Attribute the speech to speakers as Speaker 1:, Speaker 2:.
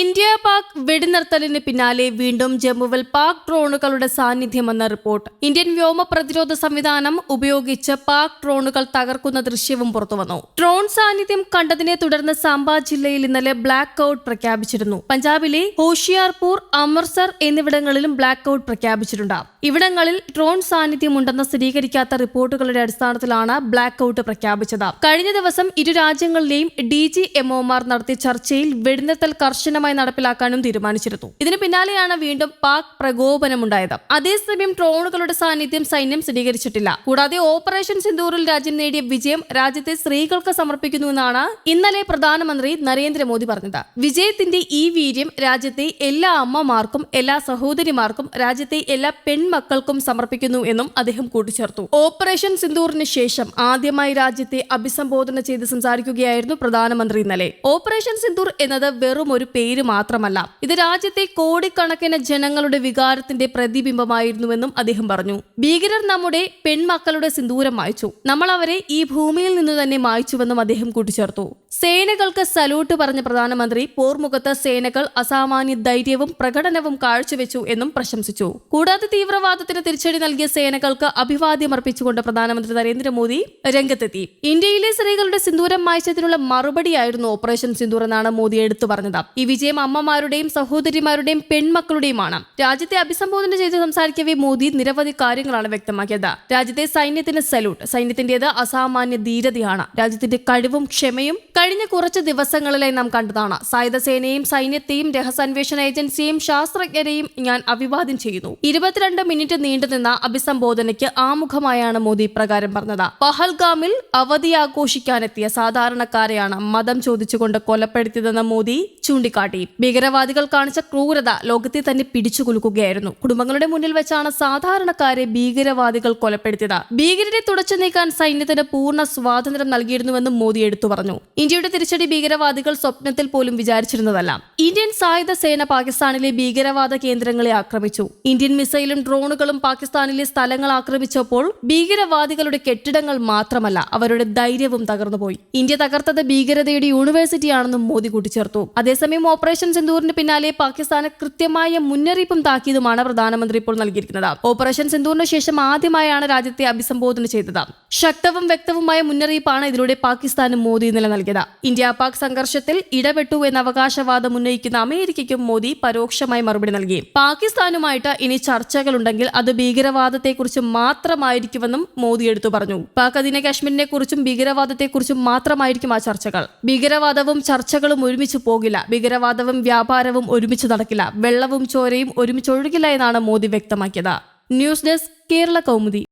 Speaker 1: India Pak വെടിനിർത്തലിന് പിന്നാലെ വീണ്ടും ജമ്മുവിൽ പാക് ഡ്രോണുകളുടെ സാന്നിധ്യമെന്ന റിപ്പോർട്ട്. ഇന്ത്യൻ വ്യോമ പ്രതിരോധ സംവിധാനം ഉപയോഗിച്ച് പാക് ഡ്രോണുകൾ തകർക്കുന്ന ദൃശ്യവും പുറത്തുവന്നു. ഡ്രോൺ സാന്നിധ്യം കണ്ടതിനെ തുടർന്ന് സാംബ ജില്ലയിൽ ഇന്നലെ ബ്ലാക്ക് ഔട്ട് പ്രഖ്യാപിച്ചിരുന്നു. പഞ്ചാബിലെ ഹോഷിയാർപൂർ അമൃത്സർ എന്നിവിടങ്ങളിലും ബ്ലാക്ക് ഔട്ട് പ്രഖ്യാപിച്ചിട്ടുണ്ട് ഇവിടങ്ങളിൽ ഡ്രോൺ സാന്നിധ്യം സാന്നിധ്യമുണ്ടെന്ന് സ്ഥിരീകരിക്കാത്ത റിപ്പോർട്ടുകളുടെ അടിസ്ഥാനത്തിലാണ് ബ്ലാക്ക് ഔട്ട് പ്രഖ്യാപിച്ചത്. കഴിഞ്ഞ ദിവസം ഇരു രാജ്യങ്ങളിലെയും ഡി ജി എംഒമാർ നടത്തിയ ചർച്ചയിൽ വെടിനിർത്തൽ കർശനമായി നടപ്പിലാക്കാനും തീരുമാനിച്ചിരുന്നു. ഇതിനു പിന്നാലെയാണ് വീണ്ടും പാക് പ്രകോപനമുണ്ടായത്. അതേസമയം ഡ്രോണുകളുടെ സാന്നിധ്യം സൈന്യം സ്ഥിരീകരിച്ചിട്ടില്ല. കൂടാതെ ഓപ്പറേഷൻ സിന്ദൂറിൽ രാജ്യം നേടിയ വിജയം രാജ്യത്തെ സ്ത്രീകൾക്ക് സമർപ്പിക്കുന്നുവെന്നാണ് ഇന്നലെ പ്രധാനമന്ത്രി നരേന്ദ്രമോദി പറഞ്ഞത്. വിജയത്തിന്റെ ഈ വീര്യം രാജ്യത്തെ എല്ലാ അമ്മമാർക്കും എല്ലാ സഹോദരിമാർക്കും രാജ്യത്തെ എല്ലാ പെൺമക്കൾക്കും സമർപ്പിക്കുന്നു എന്നും അദ്ദേഹം കൂട്ടിച്ചേർത്തു. ഓപ്പറേഷൻ സിന്ദൂറിന് ശേഷം ആദ്യമായി രാജ്യത്തെ അഭിസംബോധന ചെയ്ത് സംസാരിക്കുകയായിരുന്നു പ്രധാനമന്ത്രി ഇന്നലെ. ഓപ്പറേഷൻ സിന്ദൂർ എന്നത് വെറും ഒരു പേര് മാത്രമല്ല. ഇത് രാജ്യത്തെ കോടിക്കണക്കിന് ജനങ്ങളുടെ വികാരത്തിന്റെ പ്രതിബിംബമായിരുന്നുവെന്നും അദ്ദേഹം പറഞ്ഞു. ഭീകരർ നമ്മുടെ പെൺമക്കളുടെ സിന്ദൂരം മായ്ച്ചു. നമ്മൾ അവരെ ഈ ഭൂമിയിൽ നിന്ന് തന്നെ മായ്ച്ചുവെന്നും അദ്ദേഹം കൂട്ടിച്ചേർത്തു. സേനകൾക്ക് സല്യൂട്ട് പറഞ്ഞ പ്രധാനമന്ത്രി പോർമുഖത്ത് സേനകൾ അസാമാന്യ ധൈര്യവും പ്രകടനവും കാഴ്ചവെച്ചു എന്നും പ്രശംസിച്ചു. കൂടാതെ തീവ്രവാദത്തിന് തിരിച്ചടി നൽകിയ സേനകൾക്ക് അഭിവാദ്യം അർപ്പിച്ചുകൊണ്ട് പ്രധാനമന്ത്രി നരേന്ദ്രമോദി രംഗത്തെത്തി. ഇന്ത്യയിലെ സ്ത്രീകളുടെ സിന്ദൂരം മായ്ച്ചതിനുള്ള മറുപടിയായിരുന്നു ഓപ്പറേഷൻ സിന്ദൂർ എന്നാണ് മോദി എടുത്തു പറഞ്ഞത്. ഈ വിജയം അമ്മമാരുടെയും സഹോദരിമാരുടെയും പെൺമക്കളുടെയുമാണ്. രാജ്യത്തെ അഭിസംബോധന ചെയ്ത് സംസാരിക്കവേ മോദി നിരവധി കാര്യങ്ങളാണ് വ്യക്തമാക്കിയത്. രാജ്യത്തെ സൈന്യത്തിന് സല്യൂട്ട് സൈന്യത്തിന്റേത് അസാമാന്യ ധീരതയാണ്. രാജ്യത്തിന്റെ കഴിവും ക്ഷമയും കഴിഞ്ഞ കുറച്ച് ദിവസങ്ങളിലായി നാം കണ്ടതാണ്. സായുധ സേനയും സൈന്യത്തെയും രഹസ്യാന്വേഷണ ഏജൻസിയെയും ശാസ്ത്രജ്ഞരെയും ഞാൻ അഭിവാദ്യം ചെയ്യുന്നു. ഇരുപത്തിരണ്ട് മിനിറ്റ് നീണ്ടുനിന്ന അഭിസംബോധനയ്ക്ക് ആമുഖമായാണ് മോദി ഇപ്രകാരം പറഞ്ഞത്. പഹൽഗാമിൽ അവധി ആഘോഷിക്കാനെത്തിയ സാധാരണക്കാരെയാണ് മതം ചോദിച്ചുകൊണ്ട് കൊലപ്പെടുത്തിയതെന്ന് മോദി ചൂണ്ടിക്കാട്ടി. ഭീകരവാദികൾ കാണിച്ച ക്രൂരത ലോകത്തെ തന്നെ പിടിച്ചുകുലുക്കുകയായിരുന്നു കുടുംബങ്ങളുടെ മുന്നിൽ വെച്ചാണ് സാധാരണക്കാരെ ഭീകരവാദികൾ കൊലപ്പെടുത്തിയത്. ഭീകരരെ തുടച്ചു നീക്കാൻ സൈന്യത്തിന് പൂർണ സ്വാതന്ത്ര്യം നൽകിയിരുന്നുവെന്നും മോദി എടുത്തു പറഞ്ഞു. ഇന്ത്യയുടെ തിരിച്ചടി ഭീകരവാദികൾ സ്വപ്നത്തിൽ പോലും വിചാരിച്ചിരുന്നതല്ല. ഇന്ത്യൻ സായുധ സേന പാകിസ്ഥാനിലെ ഭീകരവാദ കേന്ദ്രങ്ങളെ ആക്രമിച്ചു. ഇന്ത്യൻ മിസൈലും ഡ്രോണുകളും പാകിസ്ഥാനിലെ സ്ഥലങ്ങൾ ആക്രമിച്ചപ്പോൾ ഭീകരവാദികളുടെ കെട്ടിടങ്ങൾ മാത്രമല്ല അവരുടെ ധൈര്യവും തകർന്നുപോയി. ഇന്ത്യ തകർത്തത് ഭീകരതയുടെ യൂണിവേഴ്സിറ്റിയാണെന്നും മോദി കൂട്ടിച്ചേർത്തു. അതേസമയം ഓപ്പറേഷൻ സിന്ദൂറിന് പിന്നാലെ പാകിസ്ഥാന് കൃത്യമായ മുന്നറിയിപ്പും താക്കീതുമാണ് പ്രധാനമന്ത്രി ഇപ്പോൾ നൽകിയിരിക്കുന്നത്. ഓപ്പറേഷൻ സിന്ദൂറിന് ശേഷം ആദ്യമായാണ് രാജ്യത്തെ അഭിസംബോധന ചെയ്തത്. ശക്തവും വ്യക്തവുമായ മുന്നറിയിപ്പാണ് ഇതിലൂടെ പാകിസ്ഥാന് മോദി ഇന്നലെ നൽകിയത് ഇന്ത്യ പാക് സംഘർഷത്തിൽ ഇടപെട്ടു എന്ന അവകാശവാദം ഉന്നയിക്കുന്ന അമേരിക്കയ്ക്കും മോദി പരോക്ഷമായി മറുപടി നൽകി. പാകിസ്ഥാനുമായിട്ട് ഇനി ചർച്ചകളുണ്ടെങ്കിൽ അത് ഭീകരവാദത്തെക്കുറിച്ച് മാത്രമായിരിക്കുമെന്നും മോദി എടുത്തു പറഞ്ഞു. പാക് അധീന കാശ്മീരിനെ കുറിച്ചും ഭീകരവാദത്തെക്കുറിച്ചും മാത്രമായിരിക്കും ആ ചർച്ചകൾ. ഭീകരവാദവും ചർച്ചകളും ഒരുമിച്ച് പോകില്ല. ഭീകരവാദവും വ്യാപാരവും ഒരുമിച്ച് നടക്കില്ല. വെള്ളവും ചോരയും ഒരുമിച്ച് ഒഴുകില്ല എന്നാണ് മോദി വ്യക്തമാക്കിയത്. News desk Kerala Kaumudi.